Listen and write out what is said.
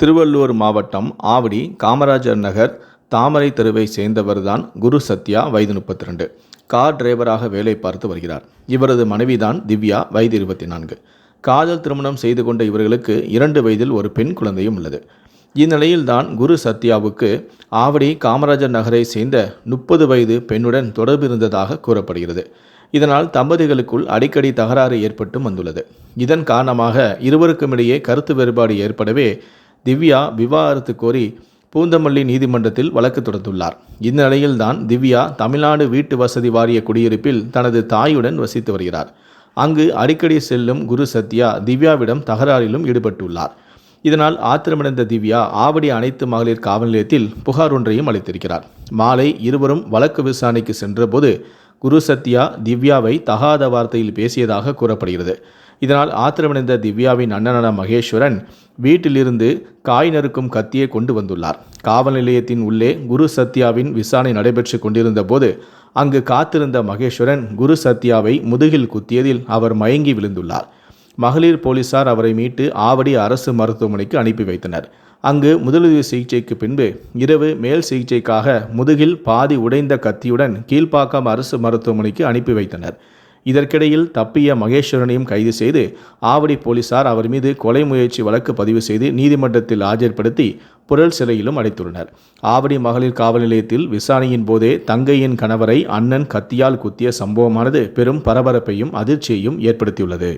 திருவள்ளூர் மாவட்டம் ஆவடி காமராஜர் நகர் தாமரை தெருவை சேர்ந்தவர்தான் குரு சத்யா வயது முப்பத்தி ரெண்டு கார் டிரைவராக வேலை பார்த்து வருகிறார். இவரது மனைவிதான் திவ்யா வயது இருபத்தி நான்கு காதல் திருமணம் செய்து கொண்ட இவர்களுக்கு இரண்டு வயதில் ஒரு பெண் குழந்தையும் உள்ளது. இந்நிலையில்தான் குரு சத்யாவுக்கு ஆவடி காமராஜர் நகரை சேர்ந்த முப்பது வயது பெண்ணுடன் தொடர்பு இருந்ததாக கூறப்படுகிறது. இதனால் தம்பதிகளுக்குள் அடிக்கடி தகராறு ஏற்பட்டும் வந்துள்ளது. இதன் காரணமாக இருவருக்கும் இடையே கருத்து வேறுபாடு ஏற்படவே திவ்யா விவாகரத்து கோரி பூந்தமல்லி நீதிமன்றத்தில் வழக்கு தொடர்ந்துள்ளார் இந்த நிலையில்தான் திவ்யா தமிழ்நாடு வீட்டு வசதி வாரிய குடியிருப்பில் தனது தாயுடன் வசித்து வருகிறார். அங்கு அடிக்கடி செல்லும் குரு சத்யா திவ்யாவிடம் தகராறிலும் ஈடுபட்டுள்ளார். இதனால் ஆத்திரமடைந்த திவ்யா ஆவடி அனைத்து மகளிர் காவல் நிலையத்தில் புகார் ஒன்றையும் அளித்திருக்கிறார். மாலை இருவரும் வழக்கு விசாரணைக்கு சென்றபோது குரு சத்யா திவ்யாவை தகாத வார்த்தையில் பேசியதாக கூறப்படுகிறது. இதனால் ஆத்திரமடைந்த திவ்யாவின் அண்ணனான மகேஸ்வரன் வீட்டிலிருந்து காய் நறுக்கும் கத்தியை கொண்டு வந்துள்ளார். காவல் நிலையத்தின் உள்ளே குரு சத்யாவின் விசாரணை நடைபெற்று கொண்டிருந்த போது அங்கு காத்திருந்த மகேஸ்வரன் குரு சத்யாவை முதுகில் குத்தியதில் அவர் மயங்கி விழுந்துள்ளார். மகளிர் போலீசார் அவரை மீட்டு ஆவடி அரசு மருத்துவமனைக்கு அனுப்பி வைத்தனர். அங்கு முதலுதவி சிகிச்சைக்கு பின்பு இரவு மேல் சிகிச்சைக்காக முதுகில் பாதி உடைந்த கத்தியுடன் கீழ்ப்பாக்கம் அரசு மருத்துவமனைக்கு அனுப்பி வைத்தனர். இதற்கிடையில் தப்பிய மகேஸ்வரனையும் கைது செய்து ஆவடி போலீசார் அவர் மீது கொலை முயற்சி வழக்கு பதிவு செய்து நீதிமன்றத்தில் ஆஜர்படுத்தி புழல் சிறையிலும் அடைத்துள்ளனர். ஆவடி மகளிர் காவல் நிலையத்தில் விசாரணையின் போதே தங்கையின் கணவரை அண்ணன் கத்தியால் குத்திய சம்பவமானது பெரும் பரபரப்பையும் அதிர்ச்சியையும் ஏற்படுத்தியுள்ளது.